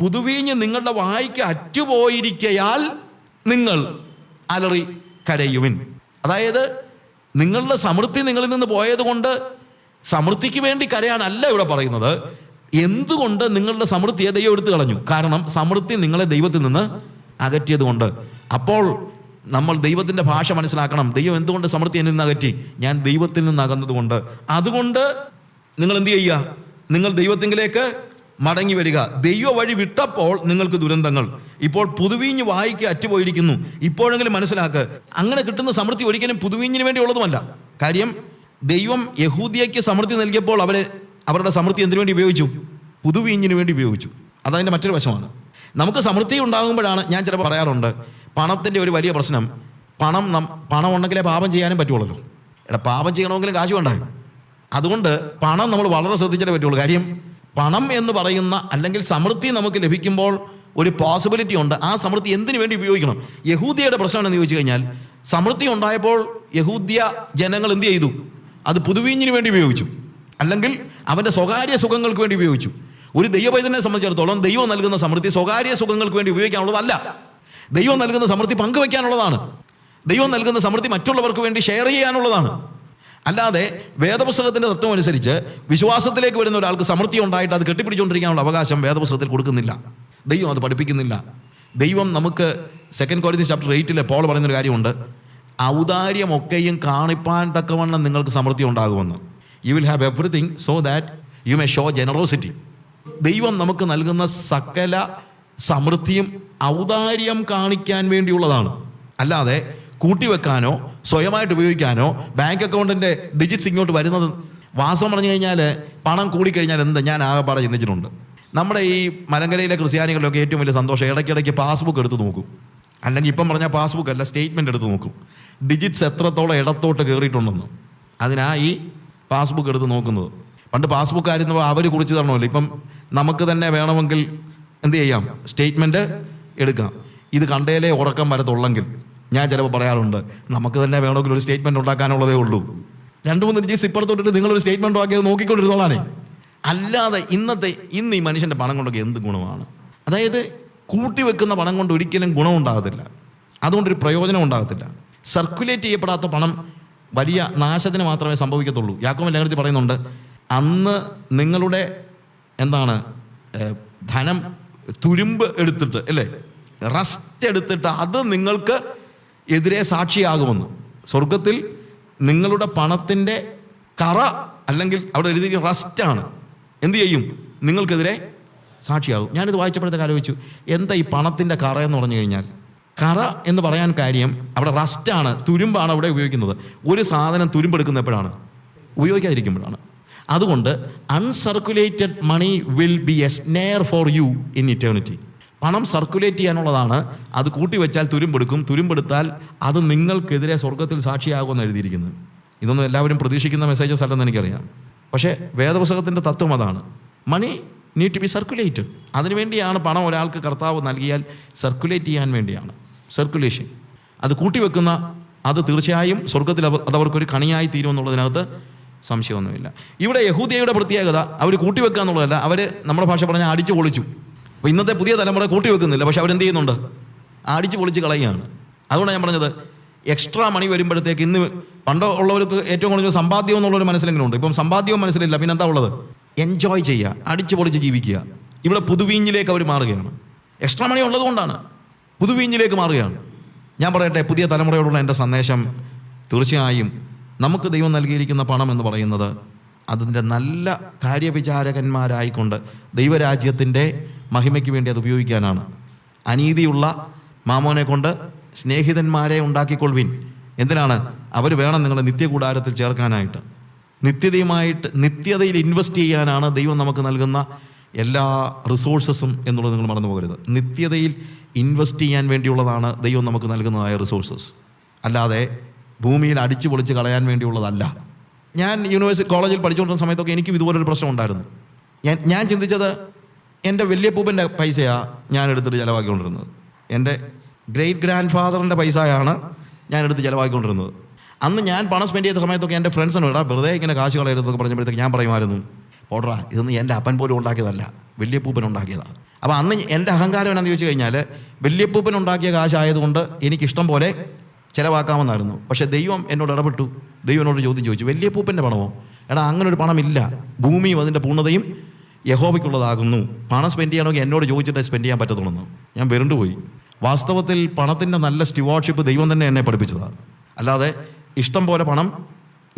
പുതുവീഞ്ഞ് നിങ്ങളുടെ വായിക്ക് അറ്റുപോയിരിക്കയാൽ നിങ്ങൾ അലറി കരയുവിൻ. അതായത് നിങ്ങളുടെ സമൃദ്ധി നിങ്ങളിൽ നിന്ന് പോയതുകൊണ്ട് സമൃദ്ധിക്ക് വേണ്ടി കരയാനല്ല ഇവിടെ പറയുന്നത്. എന്തുകൊണ്ട് നിങ്ങളുടെ സമൃദ്ധിയെ ദൈവം എടുത്തു കളഞ്ഞു? കാരണം സമൃദ്ധി നിങ്ങളെ ദൈവത്തിൽ നിന്ന് അകറ്റിയത് കൊണ്ട് അപ്പോൾ നമ്മൾ ദൈവത്തിന്റെ ഭാഷ മനസ്സിലാക്കണം. ദൈവം എന്തുകൊണ്ട് സമൃദ്ധി എന്നിൽ നിന്ന് അകറ്റി? ഞാൻ ദൈവത്തിൽ നിന്ന് അകന്നതുകൊണ്ട്. അതുകൊണ്ട് നിങ്ങൾ എന്ത് ചെയ്യുക? നിങ്ങൾ ദൈവത്തിങ്കിലേക്ക് മടങ്ങി വരിക. ദൈവ വഴി വിട്ടപ്പോൾ നിങ്ങൾക്ക് ദുരന്തങ്ങൾ. ഇപ്പോൾ പുതുവീഞ്ഞ് വായിക്ക് അറ്റുപോയിരിക്കുന്നു. ഇപ്പോഴെങ്കിലും മനസ്സിലാക്ക്. അങ്ങനെ കിട്ടുന്ന സമൃദ്ധി ഒരിക്കലും പുതുവീഞ്ഞിന് വേണ്ടിയുള്ളതുമല്ല കാര്യം ദൈവം യഹൂദിയയ്ക്ക് സമൃദ്ധി നൽകിയപ്പോൾ അവരെ അവരുടെ സമൃദ്ധി എന്തിനു വേണ്ടി ഉപയോഗിച്ചു? പുതുവീഞ്ഞിന് വേണ്ടി ഉപയോഗിച്ചു. അതതിന്റെ മറ്റൊരു വശമാണ്. നമുക്ക് സമൃദ്ധി ഉണ്ടാകുമ്പോഴാണ് ഞാൻ ചിലപ്പോൾ പറയാറുണ്ട് പണത്തിന്റെ ഒരു വലിയ പ്രശ്നം. പണം നം പണം ഉണ്ടെങ്കിലേ പാപം ചെയ്യാനും പറ്റുള്ളൂ എടാ പാപം ചെയ്യണമെങ്കിലും കാശ് ഉണ്ടാകും അതുകൊണ്ട് പണം നമ്മൾ വളരെ ശ്രദ്ധിച്ചിട്ടേ പറ്റുള്ളൂ കാര്യം പണം എന്ന് പറയുന്ന അല്ലെങ്കിൽ സമൃദ്ധി നമുക്ക് ലഭിക്കുമ്പോൾ ഒരു പോസിബിലിറ്റി ഉണ്ട്. ആ സമൃദ്ധി എന്തിനു വേണ്ടി ഉപയോഗിക്കണം? യഹൂദിയുടെ പ്രശ്നമാണെന്ന് ചോദിച്ചു കഴിഞ്ഞാൽ സമൃദ്ധി ഉണ്ടായപ്പോൾ യഹൂദ്യ ജനങ്ങൾ എന്ത് ചെയ്തു? അത് പുതുവീഞ്ഞിന് വേണ്ടി ഉപയോഗിച്ചു. അല്ലെങ്കിൽ അവന്റെ സ്വകാര്യ സുഖങ്ങൾക്ക് വേണ്ടി ഉപയോഗിച്ചു. ഒരു ദൈവവൈദ്യനെ സംബന്ധിച്ചിടത്തോളം ദൈവം നൽകുന്ന സമൃദ്ധി സ്വകാര്യ സുഖങ്ങൾക്ക് വേണ്ടി ഉപയോഗിക്കാനുള്ളതല്ല. ദൈവം നൽകുന്ന സമൃദ്ധി പങ്കുവെക്കാനുള്ളതാണ്. ദൈവം നൽകുന്ന സമൃദ്ധി മറ്റുള്ളവർക്ക് വേണ്ടി ഷെയർ ചെയ്യാനുള്ളതാണ്. അല്ലാതെ വേദപുസ്തകത്തിന്റെ തത്വം അനുസരിച്ച് വിശ്വാസത്തിലേക്ക് വരുന്ന ഒരാൾക്ക് സമൃദ്ധി ഉണ്ടായിട്ട് അത് കെട്ടിപ്പിടിച്ചുകൊണ്ടിരിക്കാനുള്ള അവകാശം വേദപുസ്തകത്തിൽ കൊടുക്കുന്നില്ല. ദൈവം അത് പഠിപ്പിക്കുന്നില്ല. ദൈവം നമുക്ക് സെക്കൻഡ് കോളേജ് ചാപ്റ്റർ എയ്റ്റിലെ പോൾ പറയുന്നൊരു കാര്യമുണ്ട്. ഔദാര്യമൊക്കെയും കാണിപ്പാൻ തക്കവണ്ണം നിങ്ങൾക്ക് സമൃദ്ധി ഉണ്ടാകുമെന്ന്. You will have everything so that you may show generosity ദൈവം നമുക്ക് നൽകുന്ന സകല സമൃദ്ധിയും ഔദാര്യം കാണിക്കാൻ വേണ്ടിയുള്ളതാണ്. അല്ലാതെ കൂട്ടിവെക്കാനോ സ്വയമായിട്ട് ഉപയോഗിക്കാനോ ബാങ്ക് അക്കൗണ്ടിന്റെ ഡിജിറ്റ്സ് ഇങ്ങോട്ട് വരുന്നത് വാസം പറഞ്ഞു കഴിഞ്ഞാൽ പണം കൂടിക്കഴിഞ്ഞാൽ എന്ത്? ഞാൻ ആകെപ്പാടെ ചിന്തിച്ചിട്ടുണ്ട്. നമ്മുടെ ഈ മലങ്കരയിലെ ക്രിസ്ത്യാനികളിലൊക്കെ ഏറ്റവും വലിയ സന്തോഷം ഇടയ്ക്കിടയ്ക്ക് പാസ്ബുക്ക് എടുത്ത് നോക്കും. അല്ലെങ്കിൽ ഇപ്പം പറഞ്ഞാൽ പാസ്ബുക്ക് അല്ല സ്റ്റേറ്റ്മെന്റ് എടുത്ത് നോക്കും. ഡിജിറ്റ്സ് എത്രത്തോളം ഇടത്തോട്ട് കയറിയിട്ടുണ്ടെന്ന്. അതിനാ ഈ പാസ്ബുക്ക് എടുത്ത് നോക്കുന്നത്. പണ്ട് പാസ്ബുക്ക് ആയിരുന്നു അവർ കുറിച്ച് തരണമല്ലോ. ഇപ്പം നമുക്ക് തന്നെ വേണമെങ്കിൽ എന്ത് ചെയ്യാം? സ്റ്റേറ്റ്മെന്റ് എടുക്കാം. ഇത് കണ്ടേലേ ഉറക്കം വരത്തുള്ളെങ്കിൽ. ഞാൻ ചിലപ്പോൾ പറയാറുണ്ട് നമുക്ക് തന്നെ വേണമെങ്കിൽ ഒരു സ്റ്റേറ്റ്മെന്റ് ഉണ്ടാക്കാനുള്ളതേ ഉള്ളൂ. രണ്ട് മൂന്ന് ഡിജിറ്റ്സ് ഇപ്പുറത്തോട്ടിട്ട് നിങ്ങളൊരു സ്റ്റേറ്റ്മെന്റ് ആക്കിയത് നോക്കിക്കൊണ്ടിരുന്നോളാണേ അല്ലാതെ ഇന്നത്തെ ഇന്ന് ഈ മനുഷ്യന്റെ പണം കൊണ്ടൊക്കെ എന്ത് ഗുണമാണ്? അതായത് കൂട്ടിവെക്കുന്ന പണം കൊണ്ട് ഒരിക്കലും ഗുണമുണ്ടാകത്തില്ല അതുകൊണ്ടൊരു പ്രയോജനം ഉണ്ടാകത്തില്ല. സർക്കുലേറ്റ് ചെയ്യപ്പെടാത്ത പണം വലിയ നാശത്തിന് മാത്രമേ സംഭവിക്കത്തുള്ളൂ. യാക്കോമ ലേഖനത്തിൽ പറയുന്നുണ്ട് അന്ന് നിങ്ങളുടെ എന്താണ് ധനം തുരുമ്പ് എടുത്തിട്ട് അല്ലേ? റസ്റ്റ് എടുത്തിട്ട് അത് നിങ്ങൾക്ക് എതിരെ സാക്ഷിയാകുമെന്ന്. സ്വർഗത്തിൽ നിങ്ങളുടെ പണത്തിന്റെ കറ അല്ലെങ്കിൽ അവിടെ എഴുതിയ റസ്റ്റാണ് എന്ത് ചെയ്യും? നിങ്ങൾക്കെതിരെ സാക്ഷിയാകും. ഞാനിത് വായിച്ചപ്പോഴത്തേക്ക് ആലോചിച്ചു. എന്താ ഈ പണത്തിന്റെ കറ എന്ന് പറഞ്ഞു കഴിഞ്ഞാൽ? കറ എന്ന് പറയാൻ കാര്യം അവിടെ റസ്റ്റാണ് തുരുമ്പാണ് അവിടെ ഉപയോഗിക്കുന്നത്. ഒരു സാധനം തുരുമ്പെടുക്കുന്ന എപ്പോഴാണ് ഉപയോഗിക്കാതിരിക്കുമ്പോഴാണ്. അതുകൊണ്ട് uncirculated money will be a snare for you in eternity പണം സർക്കുലേറ്റ് ചെയ്യാനുള്ളതാണ്. അത് കൂട്ടിവെച്ചാൽ തുരുമ്പെടുക്കും. തുരുമ്പെടുത്താൽ അത് നിങ്ങൾക്കെതിരെ സ്വർഗത്തിൽ സാക്ഷിയാകുമെന്ന് എഴുതിയിരിക്കുന്നു. ഇതൊന്നും എല്ലാവരും പ്രതീക്ഷിക്കുന്ന മെസ്സേജസ് അല്ലെന്ന് എനിക്കറിയാം. പക്ഷേ വേദപുസ്തകത്തിന്റെ തത്വം അതാണ്. Money need to be circulated അതിനുവേണ്ടിയാണ് പണം ഒരാൾക്ക് കർത്താവ് നൽകിയാൽ സർക്കുലേറ്റ് ചെയ്യാൻ വേണ്ടിയാണ്. സർക്കുലേഷൻ അത് കൂട്ടിവെക്കുന്ന അത് തീർച്ചയായും സ്വർഗത്തിൽ അത് അവർക്കൊരു കണിയായി തീരുമെന്നുള്ളതിനകത്ത് സംശയമൊന്നുമില്ല. ഇവിടെ യഹൂദിയയുടെ പ്രത്യേകത അവർ കൂട്ടിവെക്കുക എന്നുള്ളതല്ല. അവർ നമ്മുടെ ഭാഷ പറഞ്ഞാൽ അടിച്ചു പൊളിച്ചു. അപ്പോൾ ഇന്നത്തെ പുതിയ തലമുറ കൂട്ടി വെക്കുന്നില്ല. പക്ഷെ അവരെന്ത് ചെയ്യുന്നുണ്ട്? അടിച്ചു പൊളിച്ച് കളയുകയാണ്. അതുകൊണ്ടാണ് ഞാൻ പറഞ്ഞത് എക്സ്ട്രാ മണി വരുമ്പോഴത്തേക്ക് ഇന്ന് പണ്ട് ഉള്ളവർക്ക് ഏറ്റവും കൂടുതൽ സമ്പാദ്യം എന്നുള്ളൊരു മനസ്സിലെങ്കിലും ഉണ്ട്. ഇപ്പം സമ്പാദ്യവും മനസ്സിലില്ല. പിന്നെ എന്താ ഉള്ളത്? എൻജോയ് ചെയ്യുക അടിച്ചു പൊളിച്ച് ജീവിക്കുക. ഇവിടെ പുതുവീഞ്ഞിലേക്ക് അവർ മാറുകയാണ്. എക്സ്ട്രാ മണി ഉള്ളതുകൊണ്ടാണ് പുതുവീഞ്ഞിലേക്ക് മാറുകയാണ്. ഞാൻ പറയട്ടെ പുതിയ തലമുറയോടുള്ള എന്റെ സന്ദേശം തീർച്ചയായും നമുക്ക് ദൈവം നൽകിയിരിക്കുന്ന പണം എന്ന് പറയുന്നത് അതിന്റെ നല്ല കാര്യവിചാരകന്മാരായിക്കൊണ്ട് ദൈവരാജ്യത്തിന്റെ മഹിമയ്ക്ക് വേണ്ടി അത് ഉപയോഗിക്കാനാണ്. അനീതിയുള്ള മാമോനെ കൊണ്ട് സ്നേഹിതന്മാരെ ഉണ്ടാക്കിക്കൊള്ളുവിൻ. എന്തിനാണ്? അവർ വേണം നിങ്ങളെ നിത്യകൂടാരത്തിൽ ചേർക്കാനായിട്ട്. നിത്യതയുമായിട്ട് നിത്യതയിൽ ഇൻവെസ്റ്റ് ചെയ്യാനാണ് ദൈവം നമുക്ക് നൽകുന്ന എല്ലാ റിസോഴ്സസും എന്നുള്ളത് നിങ്ങൾ മറന്നു പോകരുത്. നിത്യതയിൽ ഇൻവെസ്റ്റ് ചെയ്യാൻ വേണ്ടിയുള്ളതാണ് ദൈവം നമുക്ക് നൽകുന്നതായ റിസോഴ്സസ് അല്ലാതെ ഭൂമിയിൽ അടിച്ചു പൊളിച്ച് കളയാൻ വേണ്ടിയുള്ളതല്ല. ഞാൻ യൂണിവേഴ്സിറ്റി കോളേജിൽ പഠിച്ചുകൊണ്ടിരുന്ന സമയത്തൊക്കെ എനിക്കും ഇതുപോലൊരു പ്രശ്നം ഉണ്ടായിരുന്നു. ഞാൻ ഞാൻ ചിന്തിച്ചത് എന്റെ വലിയപ്പൂപ്പന്റെ പൈസയാണ് ഞാൻ എടുത്തിട്ട് ചിലവാക്കിക്കൊണ്ടിരുന്നത്. എന്റെ ഗ്രേറ്റ് ഗ്രാൻഡ് ഫാദറിന്റെ പൈസയാണ് ഞാൻ എടുത്ത് ചിലവാക്കിക്കൊണ്ടിരുന്നത്. അന്ന് ഞാൻ പണം സ്പെൻഡ് ചെയ്ത സമയത്തൊക്കെ എന്റെ ഫ്രണ്ട്സിനോട് ഇടാ വെറുതെ ഇങ്ങനെ കാശ് കളയരുതൊക്കെ പറഞ്ഞപ്പോഴത്തേക്ക് ഞാൻ പറയുമായിരുന്നു. പോട്രാ ഇതൊന്നും എന്റെ അപ്പൻ പോലും ഉണ്ടാക്കിയതല്ല വല്യപ്പൂപ്പൻ ഉണ്ടാക്കിയതാണ് അപ്പോൾ അന്ന് എന്റെ അഹങ്കാരം എന്നാന്ന് ചോദിച്ചു കഴിഞ്ഞാൽ വല്യപ്പൂപ്പൻ ഉണ്ടാക്കിയ കാശായതുകൊണ്ട് എനിക്കിഷ്ടം പോലെ ചിലവാക്കാമെന്നായിരുന്നു. പക്ഷേ ദൈവം എന്നോട് ഇടപെട്ടു. ദൈവം എന്നോട് ചോദ്യം ചോദിച്ചു വലിയപ്പൂപ്പന്റെ പണമോ? എടാ അങ്ങനെ ഒരു പണമില്ല. ഭൂമിയും അതിന്റെ പൂർണതയും യഹോവയ്ക്കുള്ളതാകുന്നു. പണം സ്പെൻഡ് ചെയ്യണമെങ്കിൽ എന്നോട് ചോദിച്ചിട്ടേ സ്പെൻഡ് ചെയ്യാൻ പറ്റത്തുള്ളൂ ഞാൻ വെറുണ്ടുപോയി വാസ്തവത്തിൽ പണത്തിന്റെ നല്ല സ്റ്റിവാർഷിപ്പ് ദൈവം തന്നെ എന്നെ പഠിപ്പിച്ചതാണ് അല്ലാതെ ഇഷ്ടം പോലെ പണം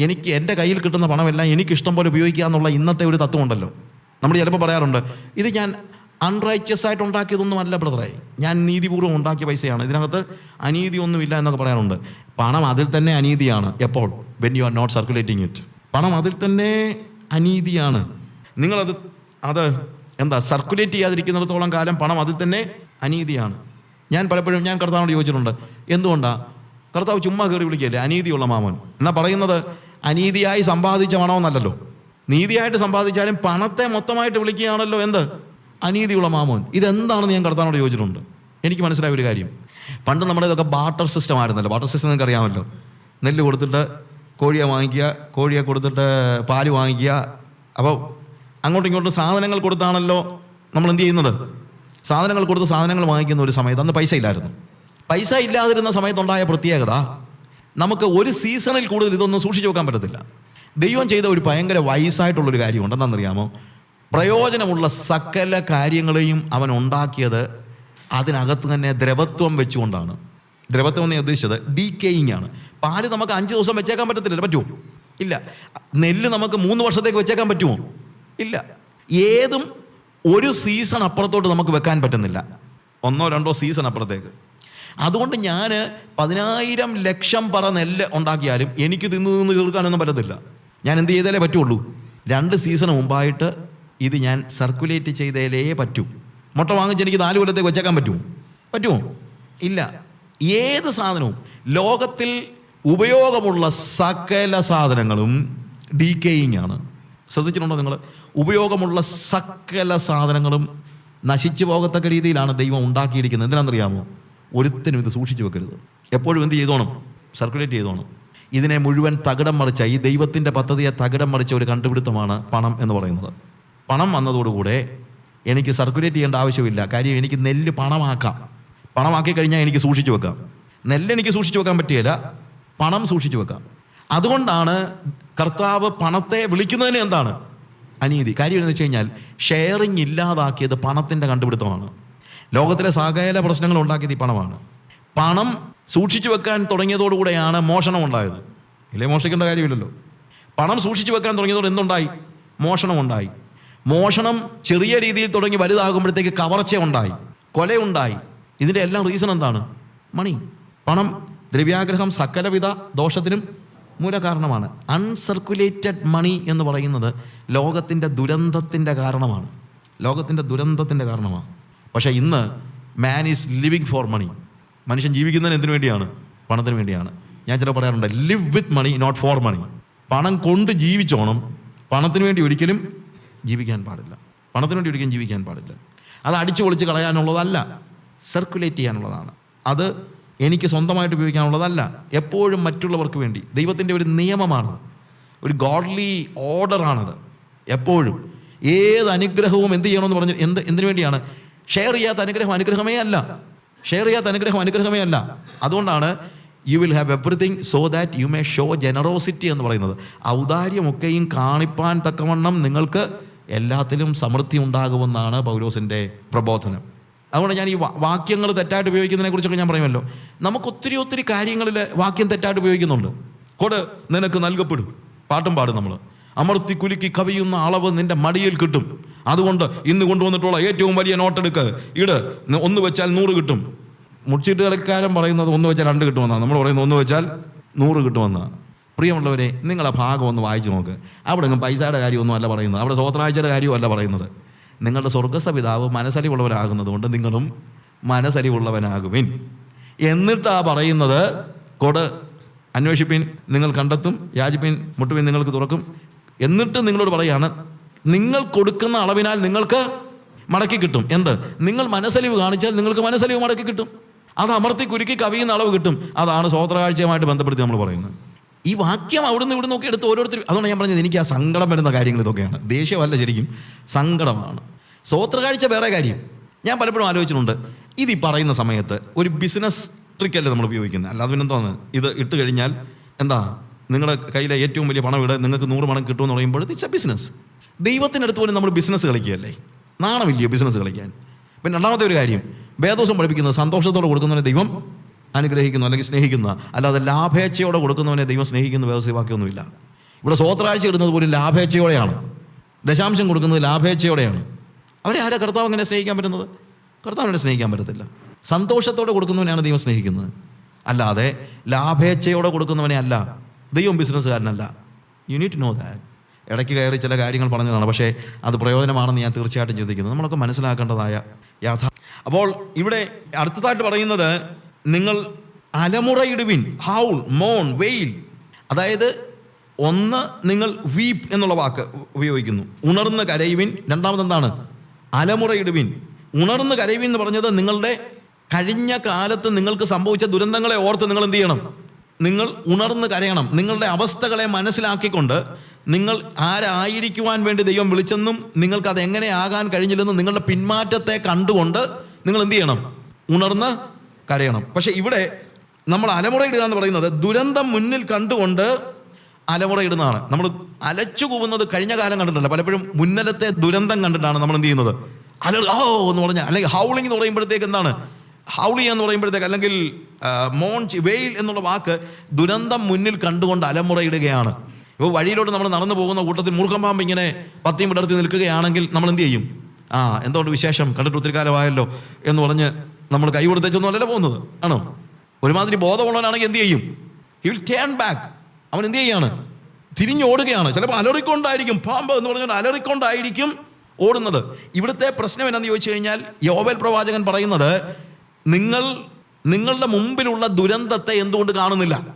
എനിക്ക് എന്റെ കയ്യിൽ കിട്ടുന്ന പണമെല്ലാം എനിക്ക് ഇഷ്ടം പോലെ ഉപയോഗിക്കുക എന്നുള്ള ഇന്നത്തെ ഒരു തത്വമുണ്ടല്ലോ നമ്മൾ ചിലപ്പോൾ പറയാറുണ്ട് ഇത് ഞാൻ അൺറൈച്ചസ് ആയിട്ട് ഉണ്ടാക്കിയതൊന്നും അല്ല ബ്രദറെ ഞാൻ നീതിപൂർവം ഉണ്ടാക്കിയ പൈസയാണ്. ഇതിനകത്ത് അനീതി ഒന്നുമില്ല എന്നൊക്കെ പറയാറുണ്ട്. പണം അതിൽ തന്നെ അനീതിയാണ് എപ്പോൾ? When you are not circulating it പണം അതിൽ തന്നെ അനീതിയാണ്. നിങ്ങളത് അത് എന്താ സർക്കുലേറ്റ് ചെയ്യാതിരിക്കുന്നിടത്തോളം കാലം പണം അതിൽ തന്നെ അനീതിയാണ്. ഞാൻ പലപ്പോഴും ഞാൻ കർത്താവിനോട് ചോദിച്ചിട്ടുണ്ട് എന്തുകൊണ്ടാണ് കർത്താവ് ചുമ്മാ കയറി വിളിക്കുകയല്ലേ അനീതിയുള്ള മാമോൻ. എന്നാ പറയുന്നത് അനീതിയായി സമ്പാദിച്ച പണമെന്നല്ലല്ലോ നീതിയായിട്ട് സമ്പാദിച്ചാലും പണത്തെ മൊത്തമായിട്ട് വിളിക്കുകയാണല്ലോ എന്ത്? അനീതിയുള്ള മാമോൻ. ഇതെന്താണെന്ന് ഞാൻ കർത്താവിനോട് ചോദിച്ചിട്ടുണ്ട്. എനിക്ക് മനസ്സിലായ ഒരു കാര്യം. പണ്ട് നമ്മുടെ ഇതൊക്കെ ബാട്ടർ സിസ്റ്റം ആയിരുന്നല്ലോ. ബാട്ടർ സിസ്റ്റം നിങ്ങൾക്ക് അറിയാമല്ലോ. നെല്ല് കൊടുത്തിട്ട് കോഴിയെ വാങ്ങിക്കുക കോഴിയെ കൊടുത്തിട്ട് പാൽ വാങ്ങിക്കുക. അപ്പോൾ അങ്ങോട്ടും ഇങ്ങോട്ടും സാധനങ്ങൾ കൊടുത്താണല്ലോ നമ്മൾ എന്ത് ചെയ്യുന്നത്? സാധനങ്ങൾ കൊടുത്ത് സാധനങ്ങൾ വാങ്ങിക്കുന്ന ഒരു സമയത്ത് അന്ന് പൈസ ഇല്ലായിരുന്നു. പൈസ ഇല്ലാതിരുന്ന സമയത്തുണ്ടായ പ്രത്യേകത നമുക്ക് ഒരു സീസണിൽ കൂടുതൽ ഇതൊന്നും സൂക്ഷിച്ചു വെക്കാൻ പറ്റത്തില്ല. ദൈവം ചെയ്ത ഒരു ഭയങ്കര വയസ്സായിട്ടുള്ളൊരു കാര്യമുണ്ട്. എന്താണെന്നറിയാമോ? പ്രയോജനമുള്ള സകല കാര്യങ്ങളെയും അവൻ ഉണ്ടാക്കിയത് അതിനകത്ത് തന്നെ ദ്രവത്വം വെച്ചുകൊണ്ടാണ്. ദ്രവത്വം എന്ന് ഉദ്ദേശിച്ചത് ഉദ്ദേശിച്ചത് ഡീക്കേയിങ് ആണ്. പാൽ നമുക്ക് അഞ്ച് ദിവസം വെച്ചേക്കാൻ പറ്റത്തില്ല പറ്റുമോ? ഇല്ല. നെല്ല് നമുക്ക് മൂന്ന് വർഷത്തേക്ക് വെച്ചേക്കാൻ പറ്റുമോ? ഇല്ല. ഏതും ഒരു സീസൺ അപ്പുറത്തോട്ട് നമുക്ക് വെക്കാൻ പറ്റുന്നില്ല. ഒന്നോ രണ്ടോ സീസൺ അപ്പുറത്തേക്ക്. അതുകൊണ്ട് ഞാൻ പതിനായിരം ലക്ഷം പറ നെല്ല് ഉണ്ടാക്കിയാലും എനിക്ക് തിന്ന് നിന്ന് തീർക്കാനൊന്നും പറ്റത്തില്ല. ഞാൻ എന്ത് ചെയ്താലേ പറ്റുള്ളൂ. രണ്ട് സീസൺ മുമ്പായിട്ട് ഇത് ഞാൻ സർക്കുലേറ്റ് ചെയ്തേലേ പറ്റൂ. മുട്ട വാങ്ങിച്ച് എനിക്ക് നാല് കൊല്ലത്തേക്ക് വെച്ചേക്കാൻ പറ്റുമോ പറ്റുമോ ഇല്ല. ഏത് സാധനവും ലോകത്തിൽ ഉപയോഗമുള്ള സകല സാധനങ്ങളും ഡീക്കേയിങ് ആണ്. ശ്രദ്ധിച്ചിട്ടുണ്ടോ നിങ്ങൾ ഉപയോഗമുള്ള സകല സാധനങ്ങളും നശിച്ചു പോകത്തക്ക രീതിയിലാണ് ദൈവം ഉണ്ടാക്കിയിരിക്കുന്നത്. എന്തിനാണെന്നറിയാമോ? ഒരുത്തിനും ഇത് സൂക്ഷിച്ചു വെക്കരുത്. എപ്പോഴും എന്ത് ചെയ്തോണം? സർക്കുലേറ്റ് ചെയ്തോണം. ഇതിനെ മുഴുവൻ തകിടം മറിച്ച ഈ ദൈവത്തിന്റെ പദ്ധതിയെ തകിടം മറിച്ച ഒരു കണ്ടുപിടുത്തമാണ് പണം എന്ന് പറയുന്നത്. പണം വന്നതോടുകൂടെ എനിക്ക് സർക്കുലേറ്റ് ചെയ്യേണ്ട ആവശ്യമില്ല. കാര്യം എനിക്ക് നെല്ല് പണമാക്കാം. പണമാക്കി കഴിഞ്ഞാൽ എനിക്ക് സൂക്ഷിച്ചു വെക്കാം. നെല്ല് എനിക്ക് സൂക്ഷിച്ചു വെക്കാൻ പറ്റിയല്ല പണം സൂക്ഷിച്ചു വെക്കാം. അതുകൊണ്ടാണ് കർത്താവ് പണത്തെ വിളിക്കുന്നതിന് എന്താണ്? അനീതി. കാര്യം എന്ന് വെച്ച് കഴിഞ്ഞാൽ ഷെയറിങ് ഇല്ലാതാക്കിയത് പണത്തിന്റെ കണ്ടുപിടുത്തമാണ്. ലോകത്തിലെ സകല പ്രശ്നങ്ങൾ ഉണ്ടാക്കിയത് ഈ പണമാണ്. പണം സൂക്ഷിച്ചു വെക്കാൻ തുടങ്ങിയതോടുകൂടെയാണ് മോഷണം ഉണ്ടായത്. ഇല്ലേ മോഷിക്കേണ്ട കാര്യമില്ലല്ലോ. പണം സൂക്ഷിച്ചു വെക്കാൻ തുടങ്ങിയതോടെ എന്തുണ്ടായി? മോഷണം ഉണ്ടായി മോഷണം ചെറിയ രീതിയിൽ തുടങ്ങി വലുതാകുമ്പോഴത്തേക്ക് കവർച്ച ഉണ്ടായി കൊലയുണ്ടായി. ഇതിന്റെ എല്ലാം റീസൺ എന്താണ്? മണി പണം ദ്രവ്യാഗ്രഹം സകലവിധ ദോഷത്തിനും മൂലകാരണമാണ്. അൺസർക്കുലേറ്റഡ് മണി എന്ന് പറയുന്നത് ലോകത്തിന്റെ ദുരന്തത്തിന്റെ കാരണമാണ്. ലോകത്തിന്റെ ദുരന്തത്തിന്റെ കാരണമാണ്. പക്ഷേ ഇന്ന് man is living for money മനുഷ്യൻ ജീവിക്കുന്നതിന് എന്തിനു വേണ്ടിയാണ്? പണത്തിന് വേണ്ടിയാണ്. ഞാൻ ചില പറയാറുണ്ട് live with money not for money പണം കൊണ്ട് ജീവിച്ചോണം പണത്തിന് വേണ്ടി ഒരിക്കലും ജീവിക്കാൻ പാടില്ല. പണത്തിന് വേണ്ടി ഒരിക്കലും ജീവിക്കാൻ പാടില്ല. അത് അടിച്ചു പൊളിച്ച് കളയാനുള്ളതല്ല സർക്കുലേറ്റ് ചെയ്യാനുള്ളതാണ്. അത് എനിക്ക് സ്വന്തമായിട്ട് ഉപയോഗിക്കാനുള്ളതല്ല എപ്പോഴും മറ്റുള്ളവർക്ക് വേണ്ടി. ദൈവത്തിന്റെ ഒരു നിയമമാണത്. ഒരു ഗോഡ്ലി ഓർഡറാണത് എപ്പോഴും. ഏത് അനുഗ്രഹവും എന്ത് ചെയ്യണമെന്ന് പറഞ്ഞ് എന്ത് എന്തിനു വേണ്ടിയാണ്? ഷെയർ ചെയ്യാത്ത അനുഗ്രഹം അനുഗ്രഹമേ അല്ല. ഷെയർ ചെയ്യാത്ത അനുഗ്രഹം അനുഗ്രഹമേ അല്ല. അതുകൊണ്ടാണ് you will have everything so that you may show generosity എന്ന് പറയുന്നത്. ഔദാര്യമൊക്കെയും കാണിപ്പാൻ തക്കവണ്ണം നിങ്ങൾക്ക് എല്ലാത്തിലും സമൃദ്ധി ഉണ്ടാകുമെന്നാണ് പൗലോസിന്റെ പ്രബോധനം. അതുകൊണ്ട് ഞാൻ ഈ വാക്യങ്ങൾ തെറ്റായിട്ട് ഉപയോഗിക്കുന്നതിനെ കുറിച്ചൊക്കെ ഞാൻ പറയുമല്ലോ. നമുക്ക് ഒത്തിരി ഒത്തിരി കാര്യങ്ങളിൽ വാക്യം തെറ്റായിട്ട് ഉപയോഗിക്കുന്നുണ്ട്. കൊട് നിനക്ക് നൽകപ്പെടും. പാട്ടും പാടും നമ്മൾ. അമർത്തി കുലുക്കി കവിയുന്ന അളവ് നിന്റെ മടിയിൽ കിട്ടും. അതുകൊണ്ട് ഇന്ന് കൊണ്ടുവന്നിട്ടുള്ള ഏറ്റവും വലിയ നോട്ടെടുക്ക് ഇട്. ഒന്ന് വെച്ചാൽ നൂറ് കിട്ടും. മുടിച്ചിട്ട് കളിക്കാരൻ പറയുന്നത് ഒന്ന് വെച്ചാൽ രണ്ട് കിട്ടുമെന്നാണ്. നമ്മൾ പറയുന്നത് ഒന്ന് വെച്ചാൽ നൂറ് കിട്ടുമെന്നാണ്. പ്രിയമുള്ളവരെ നിങ്ങളെ ഭാഗം ഒന്ന് വായിച്ചു നോക്ക്. അവിടെ പൈസയുടെ കാര്യമൊന്നും അല്ല പറയുന്നത്. അവിടെ സ്വത്രാഴ്ചയുടെ കാര്യമല്ല പറയുന്നത്. നിങ്ങളുടെ സ്വർഗസ്ഥ പിതാവ് മനസ്സലിവുള്ളവനാകുന്നത് കൊണ്ട് നിങ്ങളും മനസ്സലിവുള്ളവനാകുവിൻ എന്നിട്ടാ പറയുന്നത് കൊട് അന്വേഷിപ്പിൻ നിങ്ങൾ കണ്ടെത്തും യാചിപ്പിൻ മുട്ടുവിൻ നിങ്ങൾക്ക് തുറക്കും. എന്നിട്ട് നിങ്ങളോട് പറയാണ് നിങ്ങൾ കൊടുക്കുന്ന അളവിനാൽ നിങ്ങൾക്ക് മടക്കി കിട്ടും. എന്ത്? നിങ്ങൾ മനസ്സലിവ് കാണിച്ചാൽ നിങ്ങൾക്ക് മനസ്സലിവ് മടക്കി കിട്ടും. അത് അമർത്തി കുരുക്കി കവിയുന്ന അളവ് കിട്ടും. അതാണ് സ്വോത്രകാഴ്ചയുമായിട്ട് ബന്ധപ്പെടുത്തി നമ്മൾ പറയുന്നത്. ഈ വാക്യം അവിടുന്ന് ഇവിടെ നോക്കി എടുത്ത് ഓരോരുത്തർ അതുകൊണ്ട് ഞാൻ പറഞ്ഞത് എനിക്ക് ആ സങ്കടം വരുന്ന കാര്യങ്ങൾ ഇതൊക്കെയാണ്. ദേഷ്യമല്ല ശരിക്കും. സങ്കടമാണ്. സ്വോത്രകാഴ്ച വേറെ കാര്യം. ഞാൻ പലപ്പോഴും ആലോചിച്ചിട്ടുണ്ട്. ഇത് ഈ പറയുന്ന സമയത്ത് ഒരു ബിസിനസ് ട്രിക്കല്ലേ നമ്മൾ ഉപയോഗിക്കുന്നത്? അല്ലാതെ പിന്നെ എന്താണ് ഇത് ഇട്ട് കഴിഞ്ഞാൽ എന്താ? നിങ്ങളുടെ കയ്യിലെ ഏറ്റവും വലിയ പണം ഇവിടെ നിങ്ങൾക്ക് നൂറ് പണം കിട്ടുമെന്ന് പറയുമ്പോൾ ഇറ്റ്സ് എ ബിസിനസ് ദൈവത്തിനടുത്ത് പോലും നമ്മൾ ബിസിനസ് കളിക്കുകയല്ലേ? നാണമില്ലയോ ബിസിനസ് കളിക്കാൻ? പിന്നെ രണ്ടാമത്തെ ഒരു കാര്യം. വേദോസം പഠിപ്പിക്കുന്നത് സന്തോഷത്തോടെ കൊടുക്കുന്നതിന് ദൈവം അനുഗ്രഹിക്കുന്നു അല്ലെങ്കിൽ സ്നേഹിക്കുന്ന. അല്ലാതെ ലാഭേച്ഛയോടെ കൊടുക്കുന്നവനെ ദൈവം സ്നേഹിക്കുന്ന വ്യവസായ വാക്യമൊന്നുമില്ല ഇവിടെ സ്വോത്രാഴ്ച ഇടുന്നത് പോലും ലാഭേച്ഛയോടെയാണ്. ദശാംശം കൊടുക്കുന്നത് ലാഭേച്ഛയോടെയാണ്. അവരെ ആരാ കർത്താവ് അങ്ങനെ സ്നേഹിക്കാൻ പറ്റുന്നത്? കർത്താവിനെ സ്നേഹിക്കാൻ പറ്റത്തില്ല. സന്തോഷത്തോടെ കൊടുക്കുന്നവനെയാണ് ദൈവം സ്നേഹിക്കുന്നത്. അല്ലാതെ ലാഭേച്ഛയോടെ കൊടുക്കുന്നവനെ അല്ല. ദൈവം ബിസിനസ്സുകാരനല്ല. യു നീറ്റ് നോ ദാറ്റ് ഇടയ്ക്ക് കയറി ചില കാര്യങ്ങൾ പറഞ്ഞതാണ്. പക്ഷേ അത് പ്രയോജനമാണെന്ന് ഞാൻ തീർച്ചയായിട്ടും ചിന്തിക്കുന്നു. നമ്മളൊക്കെ മനസ്സിലാക്കേണ്ടതായ യാഥാർത്ഥ്യം അപ്പോൾ ഇവിടെ അടുത്തതായിട്ട് പറയുന്നത് നിങ്ങൾ അലമുറയിടുവിൻ ഹൗൾ മോൺ വെയിൽ. അതായത് ഒന്ന് നിങ്ങൾ വീപ്പ് എന്നുള്ള വാക്ക് ഉപയോഗിക്കുന്നു. ഉണർന്ന് കരയുവിൻ. രണ്ടാമത് എന്താണ് അലമുറയിടുവിൻ. ഉണർന്ന് കരയുവിൻ എന്ന് പറഞ്ഞത് നിങ്ങളുടെ കഴിഞ്ഞ കാലത്ത് നിങ്ങൾക്ക് സംഭവിച്ച ദുരന്തങ്ങളെ ഓർത്ത് നിങ്ങൾ എന്ത് ചെയ്യണം? നിങ്ങൾ ഉണർന്ന് കരയണം. നിങ്ങളുടെ അവസ്ഥകളെ മനസ്സിലാക്കിക്കൊണ്ട് നിങ്ങൾ ആരായിരിക്കുവാൻ വേണ്ടി ദൈവം വിളിച്ചെന്നും നിങ്ങൾക്ക് അത് എങ്ങനെ ആകാൻ കഴിഞ്ഞില്ലെന്നും നിങ്ങളുടെ പിന്മാറ്റത്തെ കണ്ടുകൊണ്ട് നിങ്ങൾ എന്ത് ചെയ്യണം? ഉണർന്ന് കരയണം. പക്ഷെ ഇവിടെ നമ്മൾ അലമുറയിടുക എന്ന് പറയുന്നത് ദുരന്തം മുന്നിൽ കണ്ടുകൊണ്ട് അലമുറയിടുന്നതാണ്. നമ്മൾ അലച്ചു കൂവുന്നത് കഴിഞ്ഞ കാലം കണ്ടിട്ടുണ്ട് പലപ്പോഴും മുന്നലത്തെ ദുരന്തം കണ്ടിട്ടാണ് നമ്മൾ എന്ത് ചെയ്യുന്നത്? അല ഓ എന്ന് പറഞ്ഞാൽ അല്ലെങ്കിൽ ഹൗളിംഗ് എന്ന് പറയുമ്പോഴത്തേക്ക് എന്താണ്? ഹൗളി എന്ന് പറയുമ്പോഴത്തേക്ക് അല്ലെങ്കിൽ മോൺച്ച് വെയിൽ എന്നുള്ള വാക്ക് ദുരന്തം മുന്നിൽ കണ്ടുകൊണ്ട് അലമുറയിടുകയാണ്. ഇപ്പോൾ വഴിയിലോട്ട് നമ്മൾ നടന്നു പോകുന്ന കൂട്ടത്തിൽ മൂർഖമ്പാമ്പ് ഇങ്ങനെ പത്തിയും വിടർത്തി നിൽക്കുകയാണെങ്കിൽ നമ്മൾ എന്ത് ചെയ്യും? ആ എന്തുകൊണ്ട് വിശേഷം? കണ്ടിട്ട് ഒത്തിരി കാലമായല്ലോ എന്ന് പറഞ്ഞ് നമ്മൾ കൈ കൊടുത്തേച്ചൊന്നും അല്ലല്ലോ പോകുന്നത്. ആണോ? ഒരുമാതിരി ബോധമുള്ളവനാണെങ്കിൽ എന്ത് ചെയ്യും? ഹി വിൽ ടേൺ ബാക്ക് അവൻ എന്ത് ചെയ്യാണ്? തിരിഞ്ഞോടുകയാണ് ചിലപ്പോൾ അലറിക്കൊണ്ടായിരിക്കും. പാമ്പ് എന്ന് പറഞ്ഞാൽ അലറിക്കൊണ്ടായിരിക്കും ഓടുന്നത്. ഇവിടുത്തെ പ്രശ്നം എന്നാന്ന് ചോദിച്ചു കഴിഞ്ഞാൽ യോവൽ പ്രവാചകൻ പറയുന്നത് നിങ്ങൾ നിങ്ങളുടെ മുമ്പിലുള്ള ദുരന്തത്തെ എന്തുകൊണ്ട് കാണുന്നില്ല?